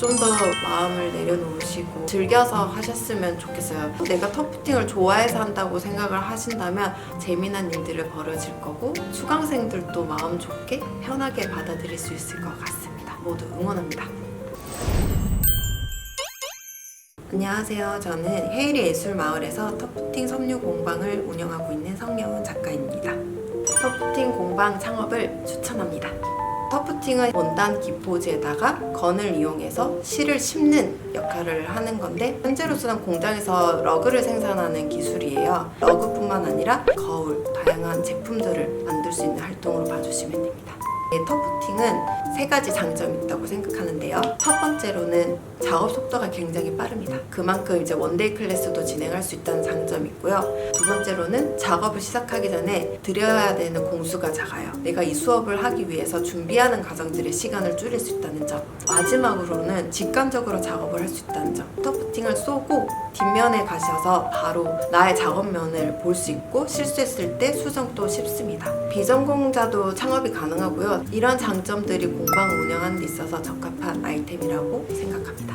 좀 더 마음을 내려놓으시고 즐겨서 하셨으면 좋겠어요. 내가 터프팅을 좋아해서 한다고 생각을 하신다면 재미난 일들을 벌어질 거고 수강생들도 마음 좋게 편하게 받아들일 수 있을 것 같습니다. 모두 응원합니다. 안녕하세요. 저는 헤이리 예술마을에서 터프팅 섬유 공방을 운영하고 있는 성여은 작가입니다. 터프팅 공방 창업을 추천합니다. 터프팅은 원단 기포지에다가 건을 이용해서 실을 심는 역할을 하는 건데 현재로서는 공장에서 러그를 생산하는 기술이에요. 러그뿐만 아니라 거울, 다양한 제품들을 만들 수 있는 활동으로 봐주시면 됩니다. 네, 터프팅은 세 가지 장점이 있다고 생각하는데요. 첫 번째로는 작업 속도가 굉장히 빠릅니다. 그만큼 이제 원데이 클래스도 진행할 수 있다는 장점이 있고요. 두 번째로는 작업을 시작하기 전에 들여야 되는 공수가 작아요. 내가 이 수업을 하기 위해서 준비하는 과정들의 시간을 줄일 수 있다는 점. 마지막으로는 직관적으로 작업을 할 수 있다는 점. 터프팅을 쏘고 뒷면에 가셔서 바로 나의 작업면을 볼 수 있고 실수했을 때 수정도 쉽습니다. 비전공자도 창업이 가능하고요. 이런 장점들이 공방 운영하는 데 있어서 적합한 아이템이라고 생각합니다.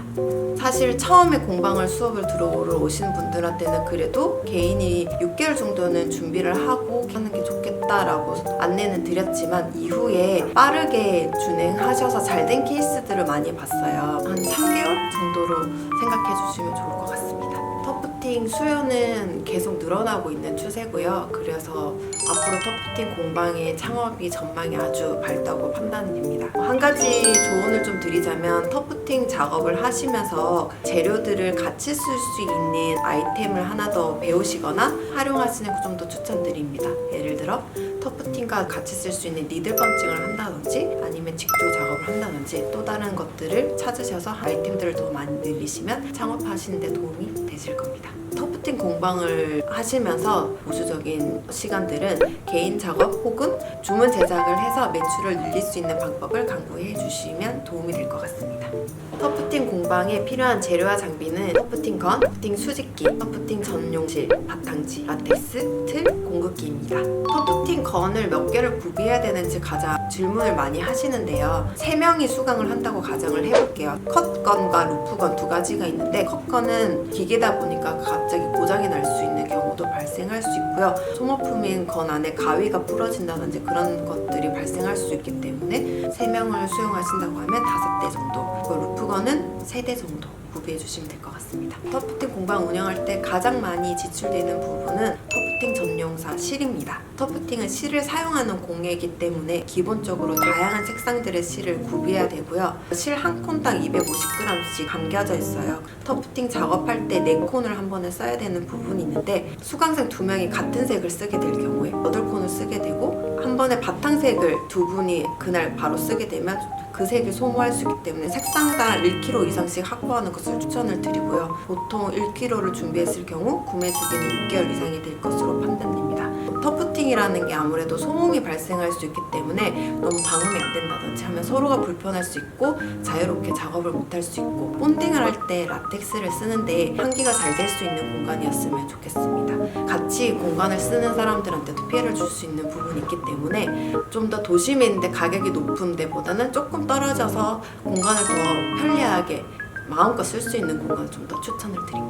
사실 처음에 공방을 수업을 들어오러 오신 분들한테는 그래도 개인이 6개월 정도는 준비를 하고 하는 게 좋겠다라고 안내는 드렸지만 이후에 빠르게 진행하셔서 잘 된 케이스들을 많이 봤어요. 한 3개월 정도로 생각해 주시면 좋을 것 같습니다. 터프팅 수요는 계속 늘어나고 있는 추세고요. 그래서 앞으로 터프팅 공방의 창업이 전망이 아주 밝다고 판단이 됩니다. 한 가지 조언을 좀 드리자면 터프팅 작업을 하시면서 재료들을 같이 쓸 수 있는 아이템을 하나 더 배우시거나 활용하시는 거좀더 추천드립니다. 예를 들어 터프팅과 같이 쓸 수 있는 니들 펀칭을 한다든지 아니면 직조 작업을 한다든지 또 다른 것들을 찾으셔서 아이템들을 더 많이 늘리시면 창업하시는 데 도움이 되실 겁니다. 터프팅 공방을 하시면서 보수적인 시간들은 개인 작업 혹은 주문 제작을 해서 매출을 늘릴 수 있는 방법을 강구해 주시면 도움이 될 것 같습니다. 터프팅 공방에 필요한 재료와 장비는 터프팅 건, 터프팅 수직기, 터프팅 전용실, 바탕지, 라텍스, 틀, 공급기입니다. 터프팅 건을 몇 개를 구비해야 되는지 가장 질문을 많이 하시는데요. 세 명이 수강을 한다고 가정을 해볼게요. 컷건과 루프건 두 가지가 있는데 컷건은 기계다 보니까 갑자기 고장이 날 수 있는 경우 도 발생할 수 있고요. 소모품인 건 안에 가위가 부러진다든지 그런 것들이 발생할 수 있기 때문에 세 명을 수용하신다고 하면 다섯 대 정도. 그리고 루프건은 세대 정도. 구비해 주시면 될 것 같습니다. 터프팅 공방 운영할 때 가장 많이 지출되는 부분은 터프팅 전용사 실입니다. 터프팅은 실을 사용하는 공예이기 때문에 기본적으로 다양한 색상들의 실을 구비해야 되고요. 실 한 콘당 250g씩 감겨져 있어요. 터프팅 작업할 때네 콘을 한 번에 써야 되는 부분이 있는데 수강생 두 명이 같은 색을 쓰게 될 경우에 여덟 콘을 쓰게 되고 한 번에 바탕색을 두 분이 그날 바로 쓰게 되면 그 색을 소모할 수 있기 때문에 색상당 1kg 이상씩 확보하는 것을 추천을 드리고요. 보통 1kg를 준비했을 경우 구매 주기는 6개월 이상이 될 것으로 판단됩니다. 터프팅이라는 게 아무래도 소음이 발생할 수 있기 때문에 너무 방음이 안 된다든지 하면 서로가 불편할 수 있고 자유롭게 작업을 못 할 수 있고 본딩을 할 때 라텍스를 쓰는데 향기가 잘 될 수 있는 공간이었으면 좋겠습니다. 같이 공간을 쓰는 사람들한테도 피해를 줄 수 있는 부분이 있기 때문에 좀 더 도심에 있는데 가격이 높은 데보다는 조금 떨어져서 공간을 더 편리하게 마음껏 쓸 수 있는 공간을 좀 더 추천을 드립니다.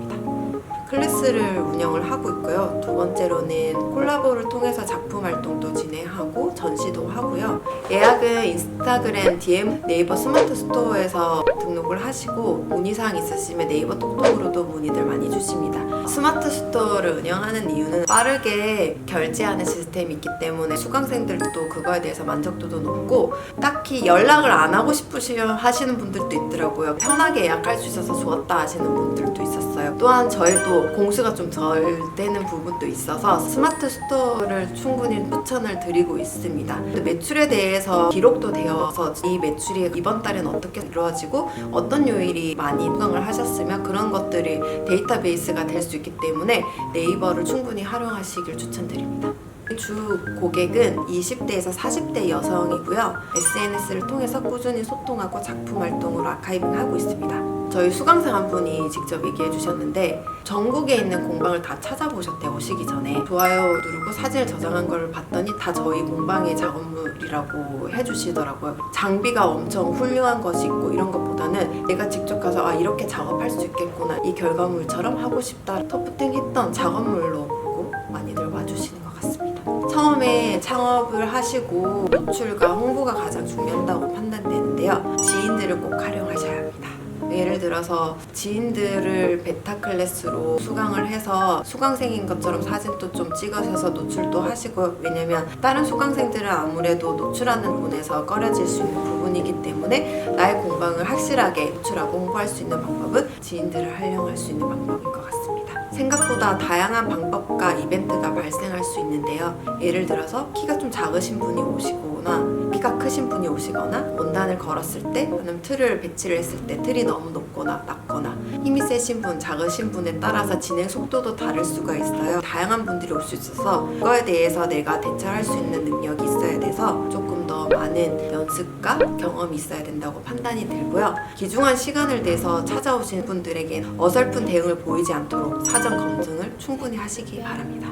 클래스를 운영을 하고 있고요. 두 번째로는 콜라보를 통해서 작품 활동도 진행하고 전시도 하고요. 예약은 인스타그램 DM 네이버 스마트 스토어에서 등록을 하시고 문의사항 있으시면 네이버 톡톡으로도 문의들 많이 주십니다. 스마트 스토어를 운영하는 이유는 빠르게 결제하는 시스템이 있기 때문에 수강생들도 그거에 대해서 만족도도 높고 딱히 연락을 안 하고 싶으시면 하시는 분들도 있더라고요. 편하게 예약할 수 있어서 좋았다 하시는 분들도 있었어요. 또한 저희도 공수가 좀 덜 되는 부분도 있어서 스마트 스토어를 충분히 추천을 드리고 있습니다. 근데 매출에 대해서 기록도 되어서 이 매출이 이번 달에는 어떻게 이루어지고 어떤 요일이 많이 수강을 하셨으면 그런 것들이 데이터베이스가 될 수 있기 때문에 네이버를 충분히 활용하시길 추천드립니다. 주 고객은 20대에서 40대 여성이고요. SNS를 통해서 꾸준히 소통하고 작품 활동으로 아카이빙하고 있습니다. 저희 수강생 한 분이 직접 얘기해 주셨는데 전국에 있는 공방을 다 찾아보셨대요 오시기 전에. 좋아요 누르고 사진을 저장한 걸 봤더니 다 저희 공방의 작업물이라고 해주시더라고요. 장비가 엄청 훌륭한 것이 있고 이런 것보다는 내가 직접 가서 아 이렇게 작업할 수 있겠구나 이 결과물처럼 하고 싶다 터프팅 했던 작업물로 보고 많이들 와주시는 것 같습니다. 처음에 창업을 하시고 노출과 홍보가 가장 중요하다고 판단되는데요. 지인들을 꼭 활용하셔야 합니다 예를 들어서 지인들을 베타 클래스로 수강을 해서 수강생인 것처럼 사진도 좀 찍으셔서 노출도 하시고 왜냐면 다른 수강생들은 아무래도 노출하는 부분에서 꺼려질 수 있는 부분이기 때문에 나의 공방을 확실하게 노출하고 홍보할 수 있는 방법은 지인들을 활용할 수 있는 방법인 것 같습니다. 생각보다 다양한 방법과 이벤트가 발생할 수 있는데요. 예를 들어서 키가 좀 작으신 분이 오시거나 키가 크신 분이 오시거나 원단을 걸었을 때 아니면 틀을 배치를 했을 때 틀이 너무 높거나 낮거나 힘이 세신 분, 작으신 분에 따라서 진행 속도도 다를 수가 있어요. 다양한 분들이 올 수 있어서 그거에 대해서 내가 대처할 수 있는 능력이 있어야 돼서 조금 더 많은 연습과 경험이 있어야 된다고 판단이 들고요. 귀중한 시간을 내서 찾아오신 분들에게 어설픈 대응을 보이지 않도록 사전 검증을 충분히 하시기 바랍니다.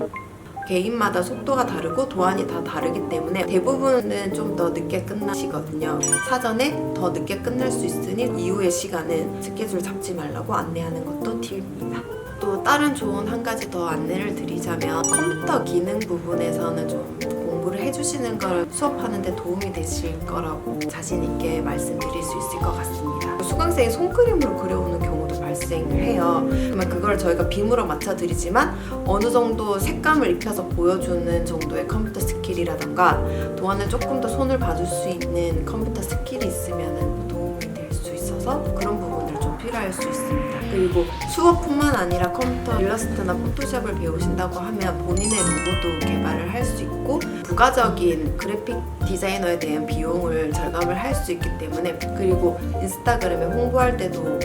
개인마다 속도가 다르고 도안이 다 다르기 때문에 대부분은 좀 더 늦게 끝나시거든요. 사전에 더 늦게 끝날 수 있으니 이후의 시간은 스케줄 잡지 말라고 안내하는 것도 팁입니다. 또 다른 좋은 한 가지 더 안내를 드리자면 컴퓨터 기능 부분에서는 좀 공부를 해주시는 걸 수업하는데 도움이 되실 거라고 자신 있게 말씀드릴 수 있을 것 같습니다. 수강생이 손그림으로 그려오는 경우도 발생을 해요. 그러면 그걸 저희가 빔으로 맞춰드리지만 어느 정도 색감을 입혀서 보여주는 정도의 컴퓨터 스킬이라던가 도안을 조금 더 손을 봐줄 수 있는 컴퓨터 스킬이 있으면 도움이 될 수 있어서 그런 부분들 좀 필요할 수 있습니다. 그리고 수업뿐만 아니라 컴퓨터 일러스트나 포토샵을 배우신다고 하면 본인의 로고도 개발을 할 수 있고 부가적인 그래픽 디자이너에 대한 비용을 절감을 할 수 있기 때문에 그리고 인스타그램에 홍보할 때도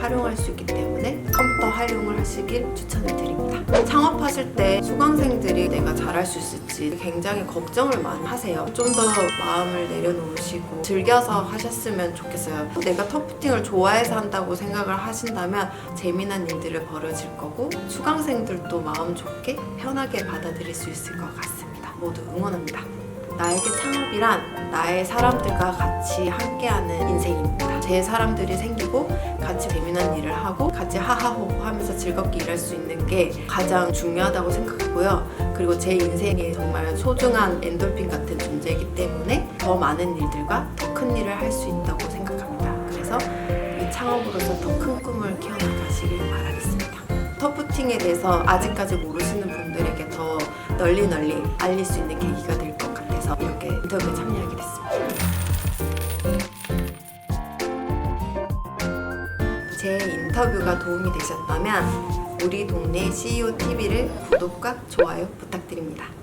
활용할 수 있기 때문에 컴퓨터 활용을 하시길 추천을 드립니다. 창업하실 때 수강생들이 내가 잘할 수 있을지 굉장히 걱정을 많이 하세요. 좀 더 마음을 내려놓으시고 즐겨서 하셨으면 좋겠어요. 내가 터프팅을 좋아해서 한다고 생각을 하신다면 재미난 일들을 벌어질 거고 수강생들도 마음 좋게 편하게 받아들일 수 있을 것 같습니다. 모두 응원합니다. 나에게 창업이란 나의 사람들과 같이 함께하는 인생입니다. 제 사람들이 생기고 같이 재미난 일을 하고 같이 하하호호 하면서 즐겁게 일할 수 있는 게 가장 중요하다고 생각하고요. 그리고 제 인생에 정말 소중한 엔돌핀 같은 존재이기 때문에 더 많은 일들과 더 큰 일을 할 수 있다고 생각합니다. 그래서 이 창업으로서 더 큰 꿈을 키워나가시길 바라겠습니다. 터프팅에 대해서 아직까지 모르시는 분들에게 더 널리 널리 알릴 수 있는 계기가 될 인터뷰가 도움이 되셨다면 우리 동네 CEO TV를 구독과 좋아요 부탁드립니다.